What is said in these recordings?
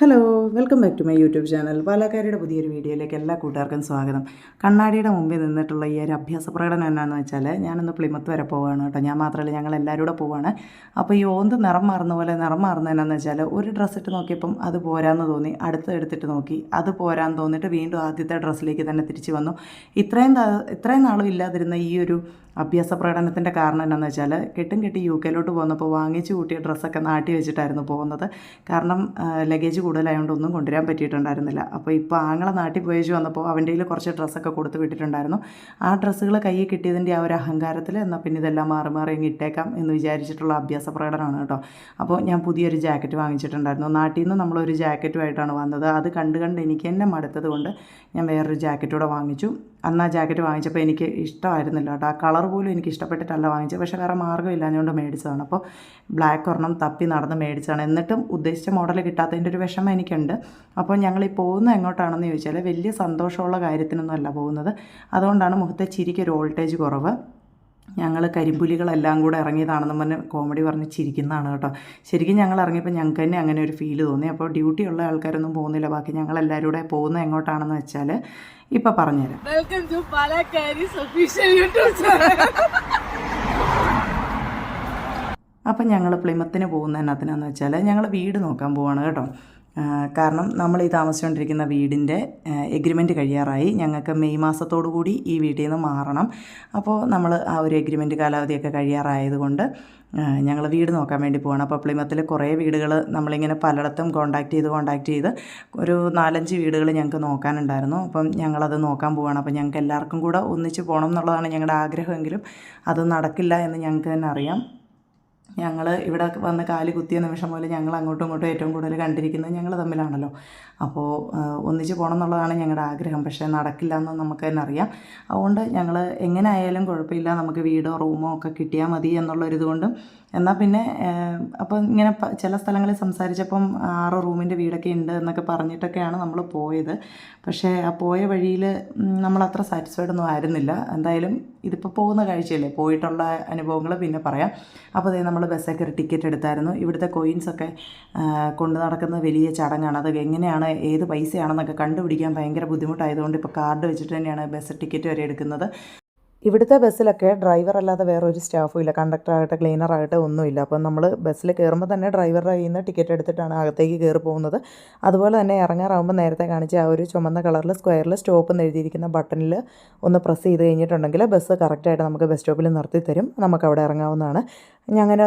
Hello welcome back to my YouTube channel പാലക്കാരിയുടെ പുതിയൊരു വീഡിയോയിലേക്ക് എല്ലാ കൂട്ടുകാർക്കും സ്വാഗതം. കണ്ണാടിയുടെ മുമ്പിൽ നിന്നിട്ടുള്ള ഈ ഒരു അഭ്യാസ പ്രകടനം എന്നാന്ന് വെച്ചാൽ ഞാനൊന്ന് പ്ലിമത്ത് വരെ പോവാണ് കേട്ടോ. ഞാൻ മാത്രമല്ല ഞങ്ങൾ എല്ലാവരും കൂടെ പോവാണ്. അപ്പോൾ ഈ ഓന്ത് നിറം മാറുന്ന പോലെ നിറം മാറുന്നതെന്നു വെച്ചാൽ ഒരു ഡ്രസ്സ് ഇട്ട് നോക്കിയപ്പം അത് പോരാന്ന് തോന്നി അടുത്ത് എടുത്തിട്ട് നോക്കി അത് പോരാന്ന് തോന്നിയിട്ട് വീണ്ടും ആദ്യത്തെ ഡ്രസ്സിലേക്ക് തന്നെ തിരിച്ചു വന്നു. ഇത്രയും ഇത്രയും നാളും ഇല്ലാതിരുന്ന ഈ ഒരു അഭ്യാസ പ്രകടനത്തിന്റെ കാരണം എന്താണെന്ന് വെച്ചാൽ കെട്ടും കെട്ടി യു കെയിലോട്ട് പോകുന്നപ്പോൾ വാങ്ങിച്ചു കൂട്ടിയ ഡ്രസ്സൊക്കെ നാട്ടി വെച്ചിട്ടായിരുന്നു പോകുന്നത്. കാരണം ലഗേജ് കൂടുതലായതുകൊണ്ട് ഒന്നും കൊണ്ടുവരാൻ പറ്റിയിട്ടുണ്ടായിരുന്നില്ല. അപ്പോൾ ഇപ്പോൾ ആങ്ങളെ നാട്ടിൽ പോയേച്ച് വന്നപ്പോൾ അവന്റെ കയ്യിൽ കുറച്ച് ഡ്രസ്സൊക്കെ കൊടുത്ത് വിട്ടിട്ടുണ്ടായിരുന്നു. ആ ഡ്രസ്സുകൾ കയ്യിൽ കിട്ടിയതിന്റെ ആ ഒരു അഹങ്കാരത്തിൽ എന്നാൽ പിന്നെ ഇതെല്ലാം മാറി മാറി ഇട്ടേക്കാം എന്ന് വിചാരിച്ചിട്ടുള്ള അഭ്യാസ പ്രകടനമാണ് കേട്ടോ. അപ്പോൾ ഞാൻ പുതിയൊരു ജാക്കറ്റ് വാങ്ങിച്ചിട്ടുണ്ടായിരുന്നു. നാട്ടിൽ നിന്ന് നമ്മളൊരു ജാക്കറ്റുമായിട്ടാണ് വന്നത്. അത് കണ്ട് കണ്ട് എനിക്ക് തന്നെ മടുത്തത് കൊണ്ട് ഞാൻ വേറൊരു ജാക്കറ്റൂടെ വാങ്ങിച്ചു. അന്ന് ആ ജാക്കറ്റ് വാങ്ങിച്ചപ്പോൾ എനിക്ക് ഇഷ്ടമായിരുന്നില്ല കേട്ടോ. ആ കളർ പോലും എനിക്ക് ഇഷ്ടപ്പെട്ടിട്ടല്ല വാങ്ങിച്ചത്. പക്ഷേ വേറെ മാർഗം ഇല്ലാഞ്ഞുകൊണ്ട് മേടിച്ചതാണ്. അപ്പോൾ ബ്ലാക്ക് ഒരെണ്ണം തപ്പി നടന്ന് മേടിച്ചതാണ്. എന്നിട്ടും ഉദ്ദേശിച്ച മോഡൽ കിട്ടാത്തതിന്റെ ഒരു വിഷമം എനിക്കുണ്ട്. അപ്പോൾ ഞങ്ങൾ ഈ പോകുന്നത് എങ്ങോട്ടാണെന്ന് ചോദിച്ചാൽ വലിയ സന്തോഷമുള്ള കാര്യത്തിനൊന്നും അല്ല പോകുന്നത്. അതുകൊണ്ടാണ് മുഖത്തെ ചിരിക്ക് ഒരു വോൾട്ടേജ് കുറവ്. ഞങ്ങൾ കരിമ്പുലികളെല്ലാം കൂടെ ഇറങ്ങിയതാണെന്ന് പറഞ്ഞ് കോമഡി പറഞ്ഞ് ചിരിക്കുന്നതാണ് കേട്ടോ. ശരിക്കും ഞങ്ങൾ ഇറങ്ങിയപ്പോൾ ഞങ്ങൾക്ക് തന്നെ അങ്ങനെ ഒരു ഫീൽ തോന്നി. അപ്പോൾ ഡ്യൂട്ടി ഉള്ള ആൾക്കാരൊന്നും പോകുന്നില്ല. ബാക്കി ഞങ്ങൾ എല്ലാവരും കൂടെ പോകുന്നത് എങ്ങോട്ടാണെന്ന് വെച്ചാൽ ഇപ്പം പറഞ്ഞുതരാം. വെൽക്കം ടു ഒഫീഷ്യൽ യൂട്യൂബ് അപ്പം ഞങ്ങൾ പ്ലിമത്തിന് പോകുന്ന എന്നതിനാന്ന് വെച്ചാൽ ഞങ്ങൾ വീട് നോക്കാൻ പോവാണ് കേട്ടോ. കാരണം നമ്മൾ ഈ താമസിച്ചുകൊണ്ടിരിക്കുന്ന വീടിന്റെ എഗ്രിമെന്റ് കഴിയാറായി. ഞങ്ങൾക്ക് മെയ് മാസത്തോടു കൂടി ഈ വീട്ടിൽ നിന്ന് മാറണം. അപ്പോൾ നമ്മൾ ആ ഒരു എഗ്രിമെന്റ് കാലാവധിയൊക്കെ കഴിയാറായതുകൊണ്ട് ഞങ്ങൾ വീട് നോക്കാൻ വേണ്ടി പോവാണ്. അപ്പോൾ പ്ലിമത്തിൽ കുറേ വീടുകൾ നമ്മളിങ്ങനെ പലയിടത്തും കോണ്ടാക്ട് ചെയ്ത് കോണ്ടാക്ട് ചെയ്ത് ഒരു നാലഞ്ച് വീടുകൾ ഞങ്ങൾക്ക് നോക്കാനുണ്ടായിരുന്നു. അപ്പം ഞങ്ങളത് നോക്കാൻ പോവാണ്. അപ്പോൾ ഞങ്ങൾക്ക് എല്ലാവർക്കും കൂടെ ഒന്നിച്ച് പോകണം എന്നുള്ളതാണ് ഞങ്ങളുടെ ആഗ്രഹമെങ്കിലും. അത് നടക്കില്ല എന്ന് ഞങ്ങൾക്ക് തന്നെ അറിയാം. ഞങ്ങൾ ഇവിടെ വന്ന് കാൽ കുത്തിയ നിമിഷം മുതൽ ഞങ്ങൾ അങ്ങോട്ടും ഇങ്ങോട്ടും ഏറ്റവും കൂടുതൽ കണ്ടിരിക്കുന്നത് ഞങ്ങൾ തമ്മിലാണല്ലോ. അപ്പോൾ ഒന്നിച്ച് പോകണം എന്നുള്ളതാണ് ഞങ്ങളുടെ ആഗ്രഹം. പക്ഷേ നടക്കില്ല എന്ന് നമുക്ക് തന്നെ അറിയാം. അതുകൊണ്ട് ഞങ്ങൾ എങ്ങനെ ആയാലും കുഴപ്പമില്ല. നമുക്ക് വീടോ റൂമോ ഒക്കെ കിട്ടിയാൽ മതി എന്നുള്ളൊരിതുകൊണ്ടും. എന്നാൽ പിന്നെ അപ്പോൾ ഇങ്ങനെ ചില സ്ഥലങ്ങളിൽ സംസാരിച്ചപ്പം ആറ് റൂമിന്റെ വീടൊക്കെ ഉണ്ട് എന്നൊക്കെ പറഞ്ഞിട്ടൊക്കെയാണ് നമ്മൾ പോയത്. പക്ഷേ ആ പോയ വഴിയിൽ നമ്മൾ അത്ര സാറ്റിസ്ഫൈഡ് ഒന്നും ആയിരുന്നില്ല. എന്തായാലും ഇതിപ്പോൾ പോകുന്ന കാഴ്ചയല്ലേ? പോയിട്ടുള്ള അനുഭവങ്ങൾ പിന്നെ പറയാം. അപ്പോൾ അതേ നമ്മൾ ബസ്സൊക്കെ ഒരു ടിക്കറ്റ് എടുത്തായിരുന്നു. ഇവിടുത്തെ കോയിൻസൊക്കെ കൊണ്ട് നടക്കുന്ന വലിയ ചടങ്ങാണ്. അത് എങ്ങനെയാണ് ഏത് പൈസയാണെന്നൊക്കെ കണ്ടുപിടിക്കാൻ ഭയങ്കര ബുദ്ധിമുട്ടായതുകൊണ്ട് ഇപ്പോൾ കാർഡ് വെച്ചിട്ട് തന്നെയാണ് ബസ് ടിക്കറ്റ് വരെ എടുക്കുന്നത്. ഇവിടുത്തെ ബസ്സിലൊക്കെ ഡ്രൈവർ അല്ലാതെ വേറെ ഒരു സ്റ്റാഫും ഇല്ല. കണ്ടക്ടറായിട്ട് ക്ലീനറായിട്ട് ഒന്നുമില്ല. അപ്പം നമ്മൾ ബസ്സിൽ കയറുമ്പോൾ തന്നെ ഡ്രൈവറുടെ കയ്യിൽ നിന്ന് ടിക്കറ്റ് എടുത്തിട്ടാണ് അകത്തേക്ക് കയറി പോകുന്നത്. അതുപോലെ തന്നെ ഇറങ്ങാറാകുമ്പോൾ നേരത്തെ കാണിച്ച ആ ഒരു ചുമന്ന കളറിൽ സ്ക്വയറിൽ സ്റ്റോപ്പ് എന്ന് എഴുതിയിരിക്കുന്ന ബട്ടണിൽ ഒന്ന് പ്രസ് ചെയ്ത് കഴിഞ്ഞിട്ടുണ്ടെങ്കിൽ ബസ് കറക്റ്റായിട്ട് നമുക്ക് ബസ് സ്റ്റോപ്പിൽ നിർത്തി തരും നമുക്ക് അവിടെ ഇറങ്ങാവുന്നതാണ്. ഞങ്ങനെ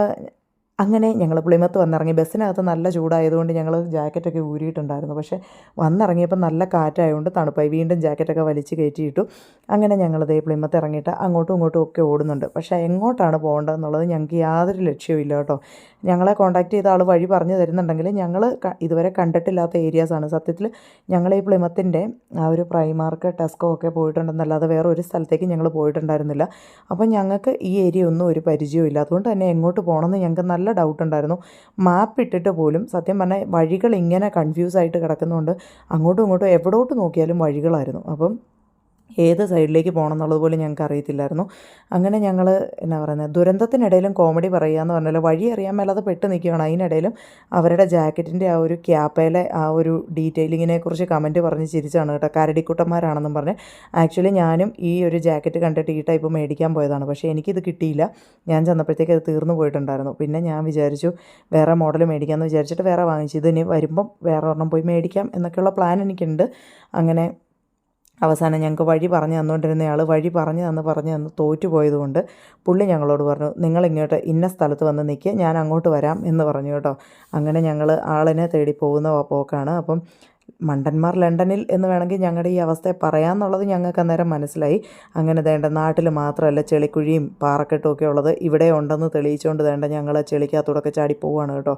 അങ്ങനെ ഞങ്ങൾ പുളിമത്ത് വന്നിറങ്ങി. ബസ്സിനകത്ത് നല്ല ചൂടായതുകൊണ്ട് ഞങ്ങൾ ജാക്കറ്റൊക്കെ ഊരിയിട്ടുണ്ടായിരുന്നു. പക്ഷേ വന്നിറങ്ങിയപ്പോൾ നല്ല കാറ്റായതുകൊണ്ട് തണുപ്പായി. വീണ്ടും ജാക്കറ്റൊക്കെ വലിച്ച് കയറ്റിയിട്ടു. അങ്ങനെ ഞങ്ങൾ ദേ പുളിമത്ത് ഇറങ്ങിയിട്ട് അങ്ങോട്ടും ഇങ്ങോട്ടും ഒക്കെ ഓടുന്നുണ്ട്. പക്ഷേ എങ്ങോട്ടാണ് പോകേണ്ടതെന്നുള്ളത് ഞങ്ങൾക്ക് യാതൊരു ലക്ഷ്യമില്ല കേട്ടോ. ഞങ്ങളെ കോൺടാക്റ്റ് ചെയ്ത ആൾ വഴി പറഞ്ഞു തരുന്നുണ്ടെങ്കിൽ ഞങ്ങൾ ഇതുവരെ കണ്ടിട്ടില്ലാത്ത ഏരിയാസാണ്. സത്യത്തിൽ ഞങ്ങൾ ഈ പ്ലിമത്തിന്റെ ആ ഒരു പ്രൈമാർക്ക് ടെസ്കോ ഒക്കെ പോയിട്ടുണ്ടെന്നല്ലാതെ വേറെ ഒരു സ്ഥലത്തേക്ക് ഞങ്ങൾ പോയിട്ടുണ്ടായിരുന്നില്ല. അപ്പോൾ ഞങ്ങൾക്ക് ഈ ഏരിയ ഒന്നും ഒരു പരിചയവും ഇല്ല അതുകൊണ്ട് തന്നെ എങ്ങോട്ട് പോകണമെന്ന് ഞങ്ങൾക്ക് നല്ല ഡൗട്ട് ഉണ്ടായിരുന്നു. മാപ്പ് ഇട്ടിട്ട് പോലും സത്യം പറഞ്ഞാൽ വഴികൾ ഇങ്ങനെ കൺഫ്യൂസ് ആയിട്ട് കിടക്കുന്നതുകൊണ്ട് അങ്ങോട്ടും ഇങ്ങോട്ടും എവിടോട്ട് നോക്കിയാലും വഴികളായിരുന്നു. അപ്പം ഏത് സൈഡിലേക്ക് പോകണം എന്നുള്ളത് പോലും ഞങ്ങൾക്ക് അറിയത്തില്ലായിരുന്നു. അങ്ങനെ ഞങ്ങൾ എന്നാ പറയുന്നത് ദുരന്തത്തിനിടയിലും കോമഡി പറയുക എന്ന് പറഞ്ഞാൽ വഴി അറിയാൻ മേലാതെ പെട്ട് നിൽക്കുകയാണ്. അതിനിടയിലും അവരുടെ ജാക്കറ്റിന്റെ ആ ഒരു ക്യാപ്പയിലെ ആ ഒരു ഡീറ്റെയിലിങ്ങിനെ കുറിച്ച് കമന്റ് പറഞ്ഞ് ചിരിച്ചാണ് കേട്ടോ. കരടിക്കുട്ടന്മാരാണെന്നും പറഞ്ഞ്. ആക്ച്വലി ഞാനും ഈ ഒരു ജാക്കറ്റ് കണ്ടിട്ട് ഈ ടൈപ്പ് മേടിക്കാൻ പോയതാണ്. പക്ഷേ എനിക്കിത് കിട്ടിയില്ല. ഞാൻ ചെന്നപ്പോഴത്തേക്ക് അത് തീർന്നു പോയിട്ടുണ്ടായിരുന്നു. പിന്നെ ഞാൻ വിചാരിച്ചു വേറെ മോഡൽ മേടിക്കാമെന്ന് വിചാരിച്ചിട്ട് വേറെ വാങ്ങിച്ചു. ഇത് ഇനി വരുമ്പം വേറെ ഒരെണ്ണം പോയി മേടിക്കാം എന്നൊക്കെയുള്ള പ്ലാൻ എനിക്കുണ്ട്. അങ്ങനെ അവസാനം ഞങ്ങൾക്ക് വഴി പറഞ്ഞു തന്നുകൊണ്ടിരുന്നയാൾ വഴി പറഞ്ഞു തന്ന് പറഞ്ഞു തന്ന് തോറ്റു പോയതുകൊണ്ട് പുള്ളി ഞങ്ങളോട് പറഞ്ഞു നിങ്ങൾ ഇങ്ങോട്ട് ഇന്ന സ്ഥലത്ത് വന്ന് നിൽക്കുക ഞാൻ അങ്ങോട്ട് വരാം എന്ന് പറഞ്ഞു കേട്ടോ. അങ്ങനെ ഞങ്ങൾ ആളിനെ തേടി പോകുന്ന പോക്കാണ്. അപ്പം മണ്ടന്മാർ ലണ്ടനിൽ എന്ന് വേണമെങ്കിൽ ഞങ്ങളുടെ ഈ അവസ്ഥയെ പറയാമെന്നുള്ളത് ഞങ്ങൾക്ക് അന്നേരം മനസ്സിലായി. അങ്ങനെ വേണ്ട നാട്ടിൽ മാത്രമല്ല ചെളിക്കുഴിയും പാറക്കെട്ടും ഒക്കെ ഉള്ളത് ഇവിടെ ഉണ്ടെന്ന് തെളിയിച്ചുകൊണ്ട് വേണ്ട ഞങ്ങൾ ചെളിക്കകത്തൂടൊക്കെ ചാടി പോവുകയാണ് കേട്ടോ.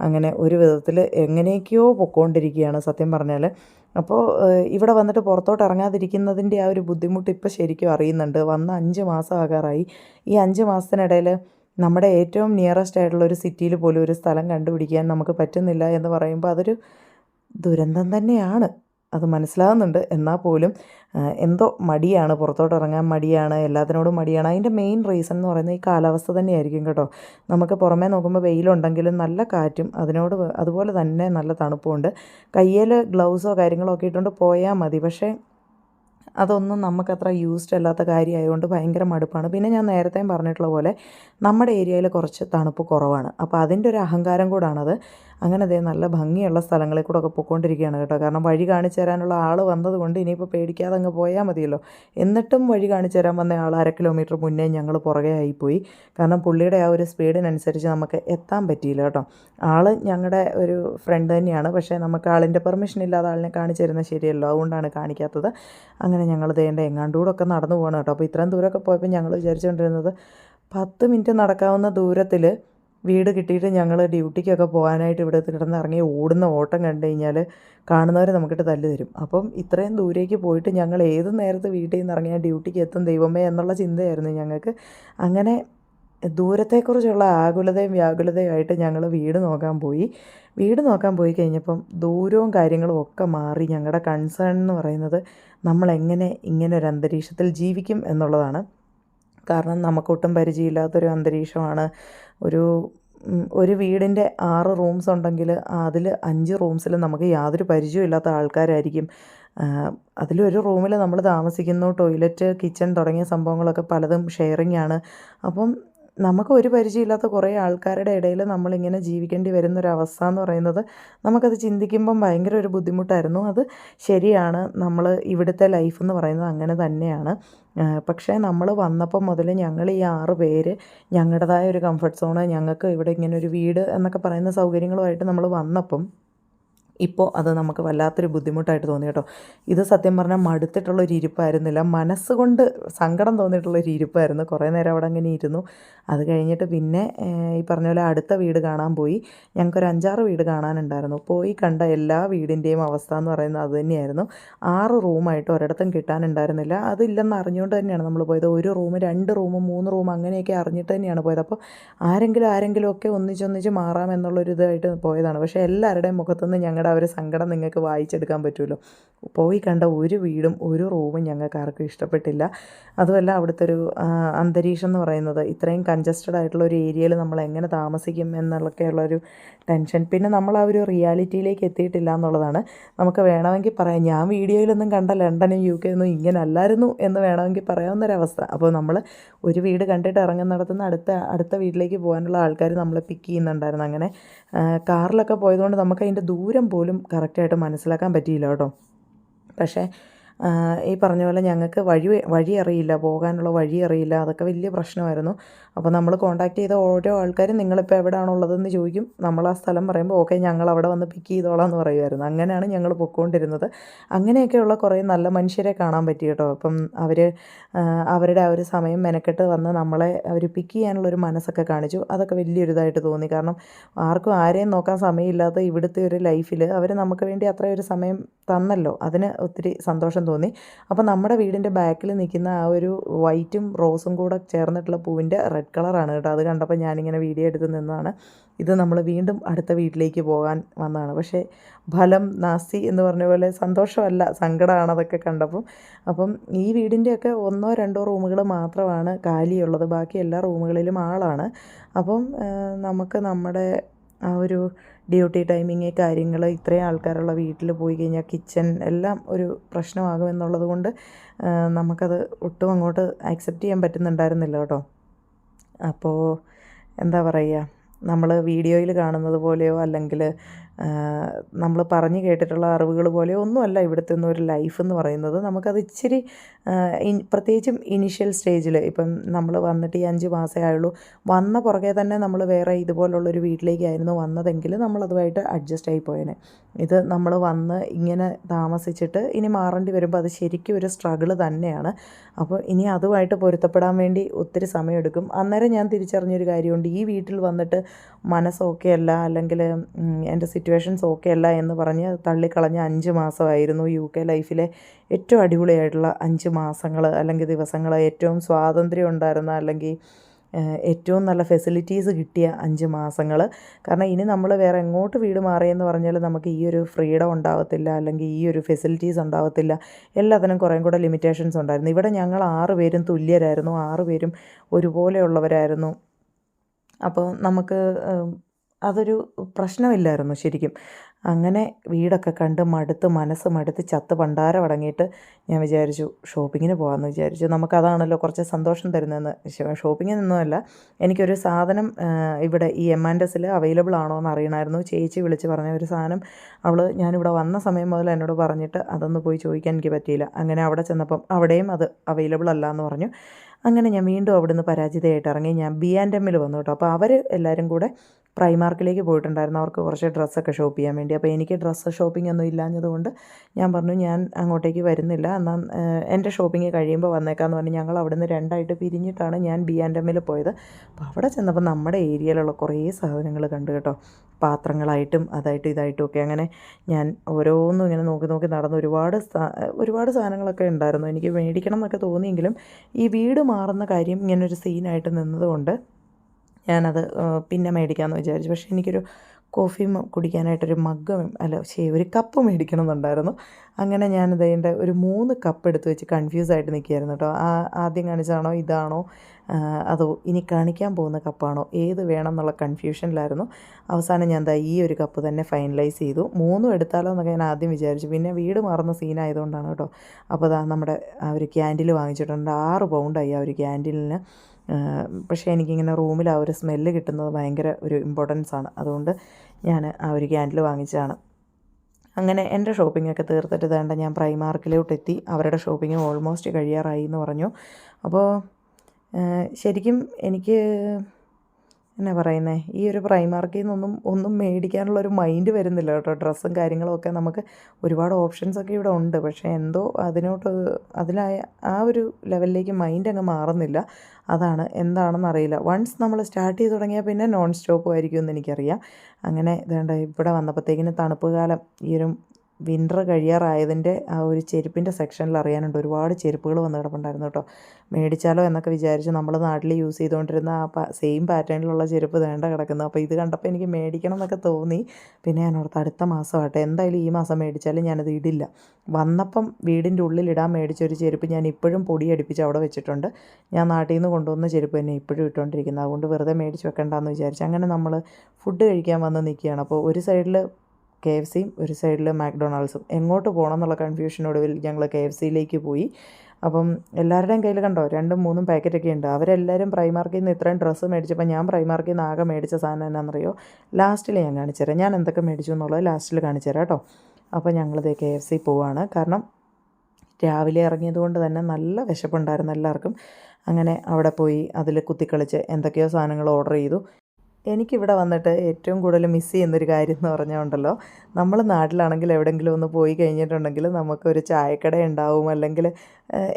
അങ്ങനെ ഒരു വിധത്തിൽ എങ്ങനെയൊക്കെയോ പൊക്കോണ്ടിരിക്കുകയാണ് സത്യം പറഞ്ഞാൽ അപ്പോൾ ഇവിടെ വന്നിട്ട് പുറത്തോട്ട് ഇറങ്ങാതിരിക്കുന്നതിന്റെ ആ ഒരു ബുദ്ധിമുട്ട് ഇപ്പോൾ ശരിക്കും അറിയുന്നുണ്ട്. വന്ന അഞ്ച് മാസം ആകാറായി. ഈ അഞ്ച് മാസത്തിനിടയിൽ നമ്മുടെ ഏറ്റവും നിയറസ്റ്റ് ആയിട്ടുള്ള ഒരു സിറ്റിയിൽ പോലും ഒരു സ്ഥലം കണ്ടുപിടിക്കാൻ നമുക്ക് പറ്റുന്നില്ല എന്ന് പറയുമ്പോൾ അതൊരു ദുരന്തം തന്നെയാണ്. അത് മനസ്സിലാകുന്നുണ്ട് എന്നാൽ പോലും എന്തോ മടിയാണ് പുറത്തോട്ട് ഇറങ്ങാൻ മടിയാണ് എല്ലാത്തിനോടും മടിയാണ്. അതിന്റെ മെയിൻ റീസൺ എന്ന് പറയുന്നത് ഈ കാലാവസ്ഥ തന്നെയായിരിക്കും കേട്ടോ. നമുക്ക് പുറമേ നോക്കുമ്പോൾ വെയിലുണ്ടെങ്കിലും നല്ല കാറ്റും അതിനോട് അതുപോലെ തന്നെ നല്ല തണുപ്പുമുണ്ട്. കയ്യിൽ ഗ്ലൗസോ കാര്യങ്ങളോ ഒക്കെ ഇട്ടുകൊണ്ട് പോയാൽ മതി. പക്ഷേ അതൊന്നും നമുക്കത്ര യൂസ്ഡ് അല്ലാത്ത കാര്യമായതുകൊണ്ട് ഭയങ്കര മടുപ്പാണ്. പിന്നെ ഞാൻ നേരത്തെയും പറഞ്ഞിട്ടുള്ള പോലെ നമ്മുടെ ഏരിയയിൽ കുറച്ച് തണുപ്പ് കുറവാണ്. അപ്പോൾ അതിന്റെ ഒരു അഹങ്കാരം കൂടാണത്. അങ്ങനെ അതേ നല്ല ഭംഗിയുള്ള സ്ഥലങ്ങളിൽ കൂടെ ഒക്കെ പൊയ്ക്കൊണ്ടിരിക്കുകയാണ് കേട്ടോ. കാരണം വഴി കാണിച്ചു തരാനുള്ള ആൾ വന്നതുകൊണ്ട് ഇനിയിപ്പോൾ പേടിക്കാതെ അങ്ങ് പോയാൽ മതിയല്ലോ. എന്നിട്ടും വഴി കാണിച്ചു തരാൻ വന്ന ആൾ അര കിലോമീറ്റർ മുന്നേ ഞങ്ങൾ പുറകെ ആയിപ്പോയി. കാരണം പുള്ളിയുടെ ആ ഒരു സ്പീഡിനനുസരിച്ച് നമുക്ക് എത്താൻ പറ്റിയില്ല കേട്ടോ. ആൾ ഞങ്ങളുടെ ഒരു ഫ്രണ്ട് തന്നെയാണ്. പക്ഷേ നമുക്ക് ആളിന്റെ പെർമിഷൻ ഇല്ലാതെ ആളിനെ കാണിച്ചു തരുന്നത് ശരിയല്ലോ. അതുകൊണ്ടാണ് കാണിക്കാത്തത്. അങ്ങനെ ഞങ്ങൾ ദേണ്ട എങ്ങാണ്ടൂടെ ഒക്കെ നടന്നു പോകണം കേട്ടോ. അപ്പോൾ ഇത്രയും ദൂരമൊക്കെ പോയപ്പോൾ ഞങ്ങൾ വിചാരിച്ചുകൊണ്ടിരുന്നത് പത്ത് മിനിറ്റ് നടക്കാവുന്ന ദൂരത്തിൽ വീട് കിട്ടിയിട്ട് ഞങ്ങൾ ഡ്യൂട്ടിക്കൊക്കെ പോകാനായിട്ട് ഇവിടെ കിടന്നിറങ്ങി ഓടുന്ന ഓട്ടം കണ്ടു കഴിഞ്ഞാൽ കാണുന്നവർ നമുക്കിട്ട് തല്ല് തരും. അപ്പം ഇത്രയും ദൂരേക്ക് പോയിട്ട് ഞങ്ങൾ ഏത് നേരത്ത് വീട്ടിൽ നിന്ന് ഇറങ്ങിയാൽ ഡ്യൂട്ടിക്ക് എത്തും ദൈവമേ എന്നുള്ള ചിന്തയായിരുന്നു ഞങ്ങൾക്ക്. അങ്ങനെ ദൂരത്തെക്കുറിച്ചുള്ള ആകുലതയും വ്യാകുലതയും ആയിട്ട് ഞങ്ങൾ വീട് നോക്കാൻ പോയി. വീട് നോക്കാൻ പോയി കഴിഞ്ഞപ്പം ദൂരവും കാര്യങ്ങളും ഒക്കെ മാറി ഞങ്ങളുടെ കൺസേൺ എന്ന് പറയുന്നത് നമ്മളെങ്ങനെ ഇങ്ങനെ ഒരു അന്തരീക്ഷത്തിൽ ജീവിക്കും എന്നുള്ളതാണ്. കാരണം നമുക്കൊട്ടും പരിചയമില്ലാത്തൊരു അന്തരീക്ഷമാണ്. ഒരു ഒരു വീടിന്റെ ആറ് റൂംസ് ഉണ്ടെങ്കിൽ അതിൽ അഞ്ച് റൂംസിൽ നമുക്ക് യാതൊരു പരിചയമില്ലാത്ത ആൾക്കാരായിരിക്കും. അതിലൊരു റൂമിൽ നമ്മൾ താമസിക്കുന്നു ടോയ്ലറ്റ് കിച്ചൺ തുടങ്ങിയ സംഭവങ്ങളൊക്കെ പലതും ഷെയറിങ്ങാണ്. അപ്പം നമുക്ക് ഒരു പരിചയമില്ലാത്ത കുറേ ആൾക്കാരുടെ ഇടയിൽ നമ്മളിങ്ങനെ ജീവിക്കേണ്ടി വരുന്നൊരവസ്ഥ എന്ന് പറയുന്നത് നമുക്കത് ചിന്തിക്കുമ്പം ഭയങ്കര ഒരു ബുദ്ധിമുട്ടായിരുന്നു. അത് ശരിയാണ്. നമ്മൾ ഇവിടുത്തെ ലൈഫ് എന്ന് പറയുന്നത് അങ്ങനെ തന്നെയാണ്. പക്ഷേ നമ്മൾ വന്നപ്പം മുതൽ ഞങ്ങൾ ഈ ആറ് പേര് ഞങ്ങളുടേതായ ഒരു കംഫർട്ട് സോണ് ഞങ്ങൾക്ക് ഇവിടെ ഇങ്ങനെ ഒരു വീട് എന്നൊക്കെ പറയുന്ന സൗകര്യങ്ങളുമായിട്ട് നമ്മൾ വന്നപ്പം ഇപ്പോൾ അത് നമുക്ക് വല്ലാത്തൊരു ബുദ്ധിമുട്ടായിട്ട് തോന്നി കേട്ടോ. ഇത് സത്യം പറഞ്ഞാൽ മടുത്തിട്ടുള്ളൊരു ഇരിപ്പായിരുന്നില്ല. മനസ്സുകൊണ്ട് സങ്കടം തോന്നിയിട്ടുള്ളൊരു ഇരിപ്പായിരുന്നു. കുറേ നേരം അവിടെ അങ്ങനെ ഇരുന്നു. അത് കഴിഞ്ഞിട്ട് പിന്നെ ഈ പറഞ്ഞ പോലെ അടുത്ത വീട് കാണാൻ പോയി. ഞങ്ങൾക്കൊരു അഞ്ചാറ് വീട് കാണാനുണ്ടായിരുന്നു. പോയി കണ്ട എല്ലാ വീടിന്റെയും അവസ്ഥ എന്ന് പറയുന്നത് അത് തന്നെയായിരുന്നു. ആറ് റൂമായിട്ട് ഒരിടത്തും കിട്ടാനുണ്ടായിരുന്നില്ല. അതില്ലെന്ന് അറിഞ്ഞുകൊണ്ട് തന്നെയാണ് നമ്മൾ പോയത്. ഒരു റൂം രണ്ട് റൂം മൂന്ന് റൂം അങ്ങനെയൊക്കെ അറിഞ്ഞിട്ട് തന്നെയാണ് പോയത്. അപ്പോൾ ആരെങ്കിലും ആരെങ്കിലും ഒക്കെ ഒന്നിച്ചൊന്നിച്ച് മാറാം എന്നുള്ളൊരു ഇതായിട്ട് പോയതാണ്. പക്ഷേ എല്ലാവരുടെയും മുഖത്തുനിന്ന് ഞങ്ങളുടെ ആ ഒരു സങ്കടം നിങ്ങൾക്ക് വായിച്ചെടുക്കാൻ പറ്റുമല്ലോ. പോയി കണ്ട ഒരു വീടും ഒരു റൂമും ഞങ്ങൾക്ക് ആർക്കും ഇഷ്ടപ്പെട്ടില്ല. അതുമല്ല അവിടുത്തെ ഒരു അന്തരീക്ഷം എന്ന് പറയുന്നത് ഇത്രയും കൺജസ്റ്റഡ് ആയിട്ടുള്ള ഒരു ഏരിയയിൽ നമ്മൾ എങ്ങനെ താമസിക്കും എന്നുള്ളൊക്കെയുള്ളൊരു ടെൻഷൻ പിന്നെ നമ്മൾ ആ ഒരു റിയാലിറ്റിയിലേക്ക് എത്തിയിട്ടില്ല എന്നുള്ളതാണ്. നമുക്ക് വേണമെങ്കിൽ പറയാം ഞാൻ വീഡിയോയിലൊന്നും കണ്ട ലണ്ടനും യു കെ ഒന്നും ഇങ്ങനെ അല്ലായിരുന്നു എന്ന് വേണമെങ്കിൽ പറയാവുന്നൊരവസ്ഥ. അപ്പോൾ നമ്മൾ ഒരു വീട് കണ്ടിട്ട് ഇറങ്ങുന്നിടത്തുനിന്ന് അടുത്ത അടുത്ത വീട്ടിലേക്ക് പോകാനുള്ള ആൾക്കാർ നമ്മളെ പിക്ക് ചെയ്യുന്നുണ്ടായിരുന്നു. അങ്ങനെ കാറിലൊക്കെ പോയതുകൊണ്ട് നമുക്ക് അതിന്റെ ദൂരം പോലും കറക്റ്റായിട്ട് മനസ്സിലാക്കാൻ പറ്റിയില്ല കേട്ടോ. പക്ഷേ ഈ പറഞ്ഞ പോലെ ഞങ്ങൾക്ക് വഴി വഴി അറിയില്ല പോകാനുള്ള വഴി അറിയില്ല അതൊക്കെ വലിയ പ്രശ്നമായിരുന്നു. അപ്പോൾ നമ്മൾ കോൺടാക്ട് ചെയ്ത ഓരോ ആൾക്കാരും നിങ്ങളിപ്പോൾ എവിടെയാണോ ഉള്ളതെന്ന് ചോദിക്കും. നമ്മൾ ആ സ്ഥലം പറയുമ്പോൾ ഓക്കെ ഞങ്ങൾ അവിടെ വന്ന് പിക്ക് ചെയ്തോളാം എന്ന് പറയുമായിരുന്നു അങ്ങനെയാണ് ഞങ്ങൾ പൊയ്ക്കൊണ്ടിരുന്നത് അങ്ങനെയൊക്കെയുള്ള കുറേ നല്ല മനുഷ്യരെ കാണാൻ പറ്റി കേട്ടോ. അപ്പം അവർ അവരുടെ ആ ഒരു സമയം മെനക്കെട്ട് വന്ന് നമ്മളെ അവർ പിക്ക് ചെയ്യാനുള്ള ഒരു മനസ്സൊക്കെ കാണിച്ചു. അതൊക്കെ വലിയൊരു ഇതായിട്ട് തോന്നി. കാരണം ആർക്കും ആരെയും നോക്കാൻ സമയമില്ലാത്ത ഇവിടുത്തെ ഒരു ലൈഫിൽ അവർ നമുക്ക് വേണ്ടി അത്രയൊരു സമയം തന്നല്ലോ. അതിന് ഒത്തിരി സന്തോഷം തോന്നി. അപ്പോൾ നമ്മുടെ വീടിന്റെ ബാക്കിൽ നിൽക്കുന്ന ആ ഒരു വൈറ്റും റോസും കൂടെ ചേർന്നിട്ടുള്ള പൂവിന്റെ റെഡ് കളറാണ് കേട്ടോ. അത് കണ്ടപ്പോൾ ഞാനിങ്ങനെ വീഡിയോ എടുത്ത് നിന്നതാണ്. ഇത് നമ്മൾ വീണ്ടും അടുത്ത വീട്ടിലേക്ക് പോകാൻ വന്നതാണ്. പക്ഷേ ഫലം നാസി എന്ന് പറഞ്ഞ പോലെ സന്തോഷമല്ല സങ്കടമാണ് അതൊക്കെ കണ്ടപ്പം. അപ്പം ഈ വീടിന്റെയൊക്കെ ഒന്നോ രണ്ടോ റൂമുകൾ മാത്രമാണ് കാലിയുള്ളത്. ബാക്കി എല്ലാ റൂമുകളിലും ആളാണ്. അപ്പം നമുക്ക് നമ്മുടെ ആ ഒരു ഡ്യൂട്ടി ടൈമിങ് കാര്യങ്ങൾ ഇത്രയും ആൾക്കാരുള്ള വീട്ടിൽ പോയി കഴിഞ്ഞാൽ കിച്ചൺ എല്ലാം ഒരു പ്രശ്നമാകും എന്നുള്ളത് കൊണ്ട് നമുക്കത് ഒട്ടും അങ്ങോട്ട് ആക്സെപ്റ്റ് ചെയ്യാൻ പറ്റുന്നുണ്ടായിരുന്നില്ല കേട്ടോ. അപ്പോൾ എന്താ പറയുക നമ്മൾ വീഡിയോയിൽ കാണുന്നത് പോലെയോ അല്ലെങ്കിൽ നമ്മൾ പറഞ്ഞു കേട്ടിട്ടുള്ള അറിവുകൾ പോലെ ഒന്നുമല്ല ഇവിടുത്തെ നിന്ന് ഒരു ലൈഫ് എന്ന് പറയുന്നത്. നമുക്കത് ഇച്ചിരി പ്രത്യേകിച്ചും ഇനിഷ്യൽ സ്റ്റേജിൽ ഇപ്പം നമ്മൾ വന്നിട്ട് ഈ അഞ്ച് മാസമേ ആയുള്ളൂ. വന്ന പുറകെ തന്നെ നമ്മൾ വേറെ ഇതുപോലുള്ളൊരു വീട്ടിലേക്കായിരുന്നു വന്നതെങ്കിൽ നമ്മളതുമായിട്ട് അഡ്ജസ്റ്റ് ആയി പോയേനെ. ഇത് നമ്മൾ വന്ന് ഇങ്ങനെ താമസിച്ചിട്ട് ഇനി മാറേണ്ടി വരുമ്പോൾ അത് ശരിക്കും ഒരു സ്ട്രഗിൾ തന്നെയാണ്. അപ്പോൾ ഇനി അതുമായിട്ട് പൊരുത്തപ്പെടാൻ വേണ്ടി ഒത്തിരി സമയമെടുക്കും. അന്നേരം ഞാൻ തിരിച്ചറിഞ്ഞൊരു കാര്യമുണ്ട്. ഈ വീട്ടിൽ വന്നിട്ട് മനസ്സൊക്കെയല്ല അല്ലെങ്കിൽ എന്റെ എന്റെ സിറ്റുവേഷൻസ് ഓക്കെ അല്ല എന്ന് പറഞ്ഞ് തള്ളിക്കളഞ്ഞ അഞ്ച് മാസമായിരുന്നു യു കെ ലൈഫിലെ ഏറ്റവും അടിപൊളിയായിട്ടുള്ള അഞ്ച് മാസങ്ങൾ അല്ലെങ്കിൽ ദിവസങ്ങൾ. ഏറ്റവും സ്വാതന്ത്ര്യം ഉണ്ടായിരുന്ന അല്ലെങ്കിൽ ഏറ്റവും നല്ല ഫെസിലിറ്റീസ് കിട്ടിയ അഞ്ച് മാസങ്ങൾ. കാരണം ഇനി നമ്മൾ വേറെ എങ്ങോട്ട് വീട് മാറിയെന്ന് പറഞ്ഞാൽ നമുക്ക് ഈ ഒരു ഫ്രീഡം ഉണ്ടാവത്തില്ല അല്ലെങ്കിൽ ഈ ഒരു ഫെസിലിറ്റീസ് ഉണ്ടാവത്തില്ല. എല്ലാത്തിനും കുറേ കൂടെ ലിമിറ്റേഷൻസ് ഉണ്ടായിരുന്നു. ഇവിടെ ഞങ്ങൾ ആറ് പേരും തുല്യരായിരുന്നു. ആറ് പേരും ഒരുപോലെയുള്ളവരായിരുന്നു. അപ്പോൾ നമുക്ക് അതൊരു പ്രശ്നമില്ലായിരുന്നു ശരിക്കും. അങ്ങനെ വീടൊക്കെ കണ്ട് മടുത്ത് മനസ്സ് മടുത്ത് ചത്ത് പണ്ടാരം അടങ്ങിയിട്ട് ഞാൻ വിചാരിച്ചു ഷോപ്പിങ്ങിന് പോകാമെന്ന് വിചാരിച്ചു. നമുക്കതാണല്ലോ കുറച്ച് സന്തോഷം തരുന്നതെന്ന്. ഷോപ്പിങ്ങിനൊന്നുമല്ല എനിക്കൊരു സാധനം ഇവിടെ ഈ എം ആൻഡ് എസിൽ അവൈലബിൾ ആണോ എന്ന് അറിയണമായിരുന്നു. ചേച്ചി വിളിച്ച് പറഞ്ഞ ഒരു സാധനം അവൾ ഞാനിവിടെ വന്ന സമയം മുതൽ എന്നോട് പറഞ്ഞിട്ട് അതൊന്ന് പോയി ചോദിക്കാൻ എനിക്ക് പറ്റിയില്ല. അങ്ങനെ അവിടെ ചെന്നപ്പം അവിടെയും അത് അവൈലബിൾ അല്ല എന്ന് പറഞ്ഞു. അങ്ങനെ ഞാൻ വീണ്ടും അവിടുന്ന് പരാജിതയായിട്ട് ഇറങ്ങി. ഞാൻ ബി ആൻഡ് എമ്മിൽ വന്നു കേട്ടോ. അപ്പോൾ അവർ എല്ലാവരും കൂടെ പ്രൈമാർക്കിലേക്ക് പോയിട്ടുണ്ടായിരുന്നു. അവർക്ക് കുറച്ച് ഡ്രസ്സൊക്കെ ഷോപ്പ് ചെയ്യാൻ വേണ്ടി. അപ്പോൾ എനിക്ക് ഡ്രസ്സ് ഷോപ്പിംഗ് ഒന്നും ഇല്ലാഞ്ഞതുകൊണ്ട് ഞാൻ പറഞ്ഞു ഞാൻ അങ്ങോട്ടേക്ക് വരുന്നില്ല. എന്നാൽ എന്റെ ഷോപ്പിംഗ് കഴിയുമ്പോൾ വന്നേക്കാന്ന് പറഞ്ഞ്. ഞങ്ങൾ അവിടുന്ന് രണ്ടായിട്ട് പിരിഞ്ഞിട്ടാണ് ഞാൻ ബി ആൻഡ് എമ്മിൽ പോയത്. അപ്പോൾ അവിടെ ചെന്നപ്പോൾ നമ്മുടെ ഏരിയയിലുള്ള കുറേ സാധനങ്ങൾ കണ്ടു കേട്ടോ. പാത്രങ്ങളായിട്ടും അതായിട്ടും ഇതായിട്ടും ഒക്കെ അങ്ങനെ ഞാൻ ഓരോന്നും ഇങ്ങനെ നോക്കി നോക്കി നടന്ന് ഒരുപാട് ഒരുപാട് സാധനങ്ങളൊക്കെ ഉണ്ടായിരുന്നു. എനിക്ക് മേടിക്കണം എന്നൊക്കെ തോന്നിയെങ്കിലും ഈ വീട് മാറുന്ന കാര്യം ഇങ്ങനൊരു സീനായിട്ട് നിന്നതുകൊണ്ട് ഞാനത് പിന്നെ മേടിക്കാമെന്ന് വിചാരിച്ചു. പക്ഷേ എനിക്കൊരു കോഫി കുടിക്കാനായിട്ടൊരു മഗ് അല്ല ശരി ഒരു കപ്പ് മേടിക്കണം എന്നുണ്ടായിരുന്നു അങ്ങനെ ഞാനത് അതിന്റെ ഒരു മൂന്ന് കപ്പ് എടുത്ത് വെച്ച് കൺഫ്യൂസ് ആയിട്ട് നിൽക്കുകയായിരുന്നു കേട്ടോ. ആ ആദ്യം കാണിച്ചാണോ ഇതാണോ അതോ ഇനി കാണിക്കാൻ പോകുന്ന കപ്പാണോ ഏത് വേണം എന്നുള്ള കൺഫ്യൂഷനിലായിരുന്നു. അവസാനം ഞാൻ എന്താ ഈ ഒരു കപ്പ് തന്നെ ഫൈനലൈസ് ചെയ്തു. മൂന്നും എടുത്താലോ എന്നൊക്കെ ഞാൻ ആദ്യം വിചാരിച്ചു. പിന്നെ വീട് മാറുന്ന സീനായതുകൊണ്ടാണ് കേട്ടോ. അപ്പോൾ അതാ നമ്മുടെ ആ ഒരു ക്യാൻഡിൽ വാങ്ങിച്ചിട്ടുണ്ട്. ആറ് പൗണ്ടായി ആ ഒരു ക്യാൻഡിലിന്. പക്ഷേ എനിക്കിങ്ങനെ റൂമിൽ ആ ഒരു സ്മെല്ല് കിട്ടുന്നത് ഭയങ്കര ഒരു ഇമ്പോർട്ടൻസ് ആണ്. അതുകൊണ്ട് ഞാൻ ആ ഒരു ക്യാൻഡിൽ വാങ്ങിച്ചതാണ്. അങ്ങനെ എന്റെ ഷോപ്പിംഗ് ഒക്കെ തീർത്തിട്ട് വേണ്ട ഞാൻ പ്രൈമാർക്കിലോട്ട് എത്തി. അവരുടെ ഷോപ്പിംഗ് ഓൾമോസ്റ്റ് കഴിയാറായി എന്ന് പറഞ്ഞു. അപ്പോൾ ശരിക്കും എനിക്ക് എന്നാ പറയുന്നത് ഈ ഒരു പ്രൈമാർക്കിൽ നിന്നൊന്നും ഒന്നും മേടിക്കാനുള്ള ഒരു മൈൻഡ് വരുന്നില്ല കേട്ടോ. ഡ്രസ്സും കാര്യങ്ങളൊക്കെ നമുക്ക് ഒരുപാട് ഓപ്ഷൻസൊക്കെ ഇവിടെ ഉണ്ട്. പക്ഷേ എന്തോ അതിനോട്ട് അതിലായ ആ ഒരു ലെവലിലേക്ക് മൈൻഡ് അങ്ങ് മാറുന്നില്ല. അതാണ് എന്താണെന്ന് അറിയില്ല. വൺസ് നമ്മൾ സ്റ്റാർട്ട് ചെയ്ത് തുടങ്ങിയാൽ പിന്നെ നോൺ സ്റ്റോപ്പും ആയിരിക്കും എന്ന് എനിക്കറിയാം. അങ്ങനെ ഇതേണ്ട ഇവിടെ വന്നപ്പോഴത്തേക്കിന് തണുപ്പ് കാലം. ഈ ഒരു വിന്റർ കഴിയാറായതിന്റെ ആ ഒരു ചെരുപ്പിന്റെ സെക്ഷനിൽ അറിയാനുണ്ട്. ഒരുപാട് ചെരുപ്പുകൾ വന്ന് കിടപ്പുണ്ടായിരുന്നു കേട്ടോ. മേടിച്ചാലോ എന്നൊക്കെ വിചാരിച്ച് നമ്മൾ നാട്ടിൽ യൂസ് ചെയ്തുകൊണ്ടിരുന്ന ആ സെയിം പാറ്റേണിലുള്ള ചെരുപ്പ് വേണ്ട കിടക്കുന്നത് അപ്പോൾ ഇത് കണ്ടപ്പോൾ എനിക്ക് മേടിക്കണം എന്നൊക്കെ തോന്നി. പിന്നെ ഞാൻ ഓർത്ത് അടുത്ത മാസമാട്ടെ എന്തായാലും ഈ മാസം മേടിച്ചാലും ഞാനത് ഇടില്ല. വന്നപ്പം വീടിന്റെ ഉള്ളിലിടാൻ മേടിച്ച ഒരു ചെരുപ്പ് ഞാൻ ഇപ്പോഴും പൊടി അടുപ്പിച്ച് അവിടെ വെച്ചിട്ടുണ്ട്. ഞാൻ നാട്ടിൽ നിന്ന് കൊണ്ടുവന്ന ചെരുപ്പ് തന്നെ ഇപ്പോഴും ഇട്ടുകൊണ്ടിരിക്കുന്നത് അതുകൊണ്ട് വെറുതെ മേടിച്ച് വെക്കണ്ടെന്ന് വിചാരിച്ചു അങ്ങനെ നമ്മൾ ഫുഡ് കഴിക്കാൻ വന്ന് നിൽക്കുകയാണ് അപ്പോൾ ഒരു സൈഡിൽ കെ എഫ് സിയും ഒരു സൈഡിൽ മാക്ഡൊണാൾഡ്സും. എങ്ങോട്ട് പോകണം എന്നുള്ള കൺഫ്യൂഷനൊടുവിൽ ഞങ്ങൾ കെ എഫ് സിയിലേക്ക് പോയി. അപ്പം എല്ലാവരുടെയും കയ്യിൽ കണ്ടോ രണ്ടും മൂന്നും പാക്കറ്റൊക്കെ ഉണ്ട്. അവരെല്ലാവരും പ്രൈമാർക്കിൽ നിന്ന് ഇത്രയും ഡ്രസ്സ് മേടിച്ചപ്പോൾ ഞാൻ പ്രൈമാർക്കിൽ നിന്ന് ആകെ മേടിച്ച സാധനം എന്നാണെന്നറിയോ ലാസ്റ്റിൽ ഞാൻ കാണിച്ചുതരാം ഞാൻ എന്തൊക്കെ മേടിച്ചു എന്നുള്ളത് ലാസ്റ്റിൽ കാണിച്ചു തരാം കേട്ടോ. അപ്പോൾ ഞങ്ങളിത് കെ എഫ് സി പോവാണ്. കാരണം രാവിലെ ഇറങ്ങിയത് കൊണ്ട് തന്നെ നല്ല വിശപ്പുണ്ടായിരുന്നു എല്ലാവർക്കും. അങ്ങനെ അവിടെ പോയി അതിൽ കുത്തിക്കളിച്ച് എന്തൊക്കെയോ സാധനങ്ങൾ ഓർഡർ ചെയ്തു. എനിക്കിവിടെ വന്നിട്ട് ഏറ്റവും കൂടുതൽ മിസ് ചെയ്യുന്നൊരു കാര്യം എന്ന് പറഞ്ഞാൽ ഉണ്ടല്ലോ. നമ്മൾ നാട്ടിലാണെങ്കിൽ എവിടെയെങ്കിലും ഒന്ന് പോയി കഴിഞ്ഞിട്ടുണ്ടെങ്കിൽ നമുക്കൊരു ചായക്കട ഉണ്ടാവും. അല്ലെങ്കിൽ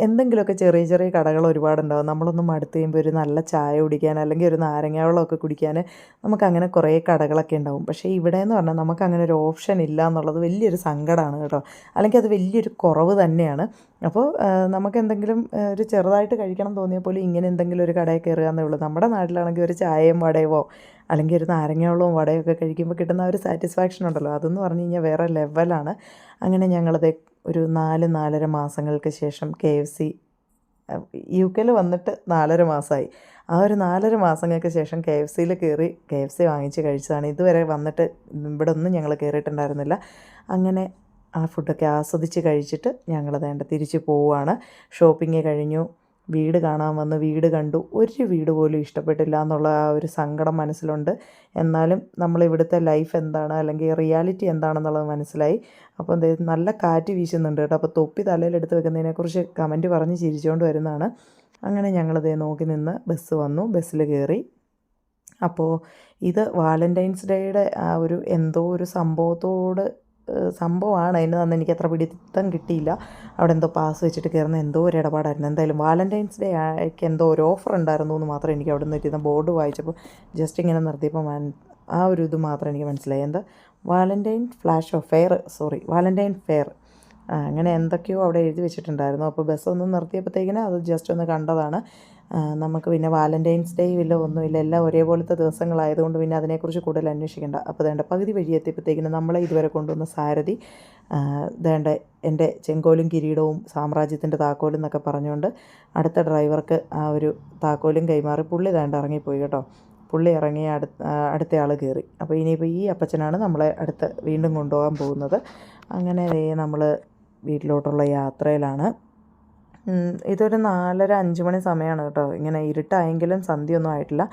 എന്തെങ്കിലുമൊക്കെ ചെറിയ ചെറിയ കടകൾ ഒരുപാടുണ്ടാവും. നമ്മളൊന്ന് മടുത്ത് കഴിയുമ്പോൾ ഒരു നല്ല ചായ കുടിക്കാൻ അല്ലെങ്കിൽ ഒരു നാരങ്ങ വെള്ളമൊക്കെ കുടിക്കാൻ നമുക്കങ്ങനെ കുറേ കടകളൊക്കെ ഉണ്ടാവും. പക്ഷേ ഇവിടെ എന്ന് പറഞ്ഞാൽ നമുക്കങ്ങനെ ഒരു ഓപ്ഷൻ ഇല്ല എന്നുള്ളത് വലിയൊരു സങ്കടമാണ് കേട്ടോ. അല്ലെങ്കിൽ അത് വലിയൊരു കുറവ് തന്നെയാണ്. അപ്പോൾ നമുക്ക് എന്തെങ്കിലും ഒരു ചെറുതായിട്ട് കഴിക്കണം തോന്നിയാൽ പോലും ഇങ്ങനെ എന്തെങ്കിലും ഒരു കടയിൽ കയറുക എന്നേ ഉള്ളൂ. നമ്മുടെ നാട്ടിലാണെങ്കിൽ ഒരു ചായയും വടയോ അല്ലെങ്കിൽ ഒരു നാരങ്ങ വെള്ളവും വടയൊക്കെ കഴിക്കുമ്പോൾ കിട്ടുന്ന ഒരു സാറ്റിസ്ഫാക്ഷൻ ഉണ്ടല്ലോ. അതെന്ന് പറഞ്ഞു കഴിഞ്ഞാൽ വേറെ ലെവലാണ് അങ്ങനെ ഞങ്ങളത് ഒരു നാല് നാലര മാസങ്ങൾക്ക് ശേഷം കെ എഫ് സി യു കെയിൽ വന്നിട്ട് നാലര മാസമായി. ആ ഒരു നാലര മാസങ്ങൾക്ക് ശേഷം കെ എഫ് സിയിൽ കയറി കെ എഫ് സി വാങ്ങിച്ച് കഴിച്ചതാണ്. ഇതുവരെ വന്നിട്ട് ഇവിടെ ഒന്നും ഞങ്ങൾ കയറിയിട്ടുണ്ടായിരുന്നില്ല. അങ്ങനെ ആ ഫുഡൊക്കെ ആസ്വദിച്ച് കഴിച്ചിട്ട് ഞങ്ങൾ വേണ്ട തിരിച്ച് പോവുകയാണ്. ഷോപ്പിംഗ് കഴിഞ്ഞു. വീട് കാണാൻ വന്ന് വീട് കണ്ടു. ഒരു വീട് പോലും ഇഷ്ടപ്പെട്ടില്ല എന്നുള്ള ആ ഒരു സങ്കടം മനസ്സിലുണ്ട്. എന്നാലും നമ്മൾ ഇവിടുത്തെ ലൈഫ് എന്താണ്? അല്ലെങ്കിൽ റിയാലിറ്റി എന്താണെന്നുള്ളത് മനസ്സിലായി. അപ്പോൾ ദേ നല്ല കാറ്റ് വീശുന്നുണ്ട് കേട്ടോ. അപ്പോൾ തൊപ്പി തലയിലെടുത്ത് വെക്കുന്നതിനെക്കുറിച്ച് കമന്റ് പറഞ്ഞ് ചിരിച്ചുകൊണ്ട് വരുന്നതാണ്. അങ്ങനെ ഞങ്ങളിതേ നോക്കി നിന്ന് ബസ് വന്നു. ബസ്സിൽ കയറി. അപ്പോൾ ഇത് വാലന്റൈൻസ് ഡേയുടെ ആ ഒരു എന്തോ ഒരു സംഭവത്തോട് സംഭവമാണ്. അതിന് തന്നെ എനിക്ക് അത്ര പിടിത്തം കിട്ടിയില്ല. അവിടെ എന്തോ പാസ് വെച്ചിട്ട് കയറുന്ന എന്തോ ഒരു ഇടപാടായിരുന്നു. എന്തായാലും വാലന്റൈൻസ് ഡേ ആയിക്ക് എന്തോ ഒരു ഓഫർ ഉണ്ടായിരുന്നു എന്ന് മാത്രം എനിക്ക് അവിടെ നിന്ന് ഇരുന്ന ബോർഡ് വായിച്ചപ്പോൾ ജസ്റ്റ് ഇങ്ങനെ നിർത്തിയപ്പോൾ ആ ഒരു ഇത് മാത്രം എനിക്ക് മനസ്സിലായി. എന്താ? Valentine flash of fair sorry Valentine fair അങ്ങനെ എന്തൊക്കെയോ അവിടെ എഴുതി വെച്ചിട്ടുണ്ടായിരുന്നു. അപ്പോൾ ബസ് ഒന്ന് നിർത്തിയപ്പോഴത്തേക്കിന് അത് ജസ്റ്റ് ഒന്ന് കണ്ടതാണ്. നമുക്ക് പിന്നെ വാലന്റൈൻസ് ഡേ ഇല്ല ഒന്നുമില്ല. എല്ലാം ഒരേപോലത്തെ ദിവസങ്ങളായതുകൊണ്ട് പിന്നെ അതിനെക്കുറിച്ച് കൂടുതൽ അന്വേഷിക്കേണ്ട. അപ്പോൾ വേണ്ട പകുതി വഴി എത്തിയപ്പോഴത്തേക്കിനും നമ്മളെ ഇതുവരെ കൊണ്ടുവന്ന സാരഥി വേണ്ട എന്റെ ചെങ്കോലും കിരീടവും സാമ്രാജ്യത്തിന്റെ താക്കോലും എന്നൊക്കെ പറഞ്ഞുകൊണ്ട് അടുത്ത ഡ്രൈവർക്ക് ആ ഒരു താക്കോലും കൈമാറി പുള്ളി വേണ്ട ഇറങ്ങിപ്പോയി കേട്ടോ. പുള്ളി ഇറങ്ങി അടുത്ത അടുത്ത ആൾ കയറി. അപ്പോൾ ഇനിയിപ്പോൾ ഈ അപ്പച്ചനാണ് നമ്മളെ അടുത്ത് വീണ്ടും കൊണ്ടുപോകാൻ പോകുന്നത്. അങ്ങനെ നമ്മൾ വീട്ടിലോട്ടുള്ള യാത്രയിലാണ്. ഇതൊരു നാലര അഞ്ച് മണി സമയമാണ് കേട്ടോ. ഇങ്ങനെ ഇരുട്ടായെങ്കിലും സന്ധ്യയൊന്നും ആയിട്ടില്ല.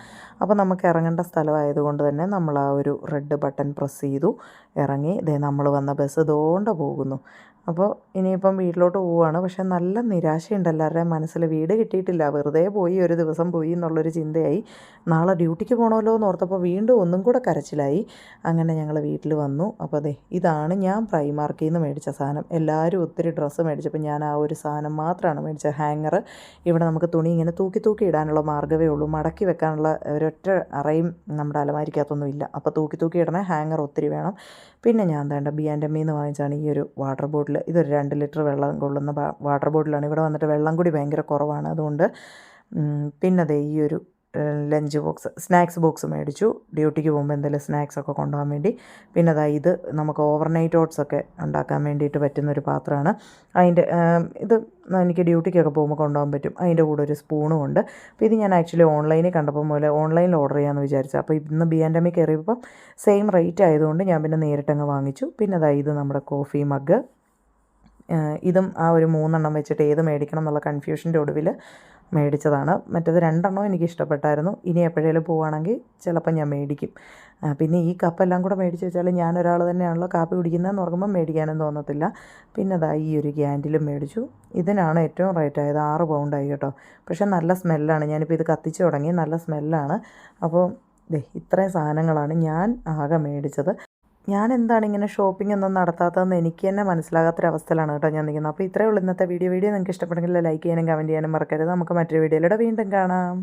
അപ്പോൾ നമുക്ക് ഇറങ്ങേണ്ട സ്ഥലമായതുകൊണ്ട് തന്നെ നമ്മൾ ആ ഒരു റെഡ് ബട്ടൺ പ്രസ് ചെയ്തു. ഇറങ്ങി ഇതേ നമ്മൾ വന്ന ബസ് ഇതുകൊണ്ട് പോകുന്നു. അപ്പോൾ ഇനിയിപ്പം വീട്ടിലോട്ട് പോവുകയാണ്. പക്ഷെ നല്ല നിരാശയുണ്ട് എല്ലാവരുടെയും മനസ്സിൽ വീട് കിട്ടിയിട്ടില്ല. വെറുതെ പോയി ഒരു ദിവസം പോയി എന്നുള്ളൊരു ചിന്തയായി. നാളെ ഡ്യൂട്ടിക്ക് പോകണമല്ലോ എന്ന് ഓർത്തപ്പോൾ വീണ്ടും ഒന്നും കൂടെ കരച്ചിലായി. അങ്ങനെ ഞങ്ങൾ വീട്ടിൽ വന്നു. അപ്പോൾ അതെ ഇതാണ് ഞാൻ പ്രൈമാർക്കിൽ നിന്ന് മേടിച്ച സാധനം. എല്ലാവരും ഒത്തിരി ഡ്രസ്സ് മേടിച്ചപ്പോൾ ഞാൻ ആ ഒരു സാധനം മാത്രമാണ് മേടിച്ചത്. ഹാങ്ങർ. ഇവിടെ നമുക്ക് തുണി ഇങ്ങനെ തൂക്കി തൂക്കി ഇടാനുള്ള മാർഗമേ ഉള്ളൂ. മടക്കി വെക്കാനുള്ള ഒരൊറ്റ അറയും നമ്മുടെ അലമാരിക്കകത്തൊന്നും ഇല്ല. അപ്പോൾ തൂക്കി തൂക്കി ഇടണേ ഹാങ്ങർ ഒത്തിരി വേണം. പിന്നെ ഞാൻ വേണ്ട ബി ആൻഡ് എമ്മിൽ നിന്ന് വാങ്ങിച്ചാണ് ഈ ഒരു വാട്ടർ ബോട്ടിൽ. ഇതൊരു രണ്ട് ലിറ്റർ വെള്ളം കൊള്ളുന്ന വാട്ടർ ബോട്ടിലാണ്. ഇവിടെ വന്നിട്ട് വെള്ളം കൂടി ഭയങ്കര കുറവാണ്. അതുകൊണ്ട് പിന്നെ ദേ ഈ ഒരു ലഞ്ച് ബോക്സ് സ്നാക്സ് ബോക്സ് മേടിച്ചു. ഡ്യൂട്ടിക്ക് പോകുമ്പോൾ എന്തെങ്കിലും സ്നാക്സ് ഒക്കെ കൊണ്ടുപോകാൻ വേണ്ടി. പിന്നെ അതാ ഇത് നമുക്ക് ഓവർനൈറ്റ് ഓട്സ് ഒക്കെ ഉണ്ടാക്കാൻ വേണ്ടിയിട്ട് പറ്റുന്നൊരു പാത്രമാണ്. അതിന്റെ ഇത് എനിക്ക് ഡ്യൂട്ടിക്കൊക്കെ പോകുമ്പോൾ കൊണ്ടുപോകാൻ പറ്റും. അതിന്റെ കൂടെ ഒരു സ്പൂണും ഉണ്ട്. അപ്പോൾ ഇത് ഞാൻ ആക്ച്വലി ഓൺലൈനിൽ കണ്ടപ്പോൾ മുതൽ ഓൺലൈനിൽ ഓർഡർ ചെയ്യാമെന്ന് വിചാരിച്ചു അപ്പോൾ ഇന്ന് ബി ആൻഡ് എമ്മിൽ കയറിയപ്പം സെയിം റേറ്റ് ആയതുകൊണ്ട് ഞാൻ പിന്നെ നേരിട്ടങ്ങ് വാങ്ങിച്ചു. പിന്നെ അതാ ഇത് നമ്മുടെ കോഫി മഗ് ഇതും ആ ഒരു മൂന്നെണ്ണം വെച്ചിട്ട് ഏത് മേടിക്കണം എന്നുള്ള കൺഫ്യൂഷന്റെ ഒടുവിൽ മേടിച്ചതാണ്. മറ്റേത് രണ്ടെണ്ണം എനിക്ക് ഇഷ്ടപ്പെട്ടായിരുന്നു. ഇനി എപ്പോഴേലും പോവുകയാണെങ്കിൽ ചിലപ്പോൾ ഞാൻ മേടിക്കും. പിന്നെ ഈ കപ്പെല്ലാം കൂടെ മേടിച്ച് വെച്ചാൽ ഞാൻ ഒരാൾ തന്നെയാണല്ലോ കാപ്പി കുടിക്കുന്നതെന്ന് ഓർക്കുമ്പോൾ മേടിക്കാനും തോന്നത്തില്ല. പിന്നെ അതാ ഈ ഒരു ക്യാൻഡിലും മേടിച്ചു. ഇതിനാണ് ഏറ്റവും റേറ്റ് ആയത് ആറ് പൗണ്ടായി കേട്ടോ. പക്ഷേ നല്ല സ്മെല്ലാണ്. ഞാനിപ്പോൾ ഇത് കത്തിച്ച് തുടങ്ങി. നല്ല സ്മെല്ലാണ്. അപ്പോൾ ദേ ഇത്രയും സാധനങ്ങളാണ് ഞാൻ ആകെ മേടിച്ചത്. ഞാൻ എന്താണ് ഇങ്ങനെ ഷോപ്പിംഗ് ഒന്നും നടത്താത്തതെന്ന് എനിക്ക് തന്നെ മനസ്സിലാകാത്തൊരവസ്ഥയിലാണ് കേട്ടോ ഞാൻ നിൽക്കുന്നത്. അപ്പോൾ ഇത്രയേ ഉള്ളൂ ഇന്നത്തെ വീഡിയോ വീഡിയോ നിങ്ങൾക്ക് ഇഷ്ടപ്പെടുമെങ്കിൽ ലൈക്ക് ചെയ്യാനും കമന്റ് ചെയ്യാനും മറക്കരുത്. നമുക്ക് മറ്റൊരു വീഡിയോയിലൂടെ വീണ്ടും കാണാം.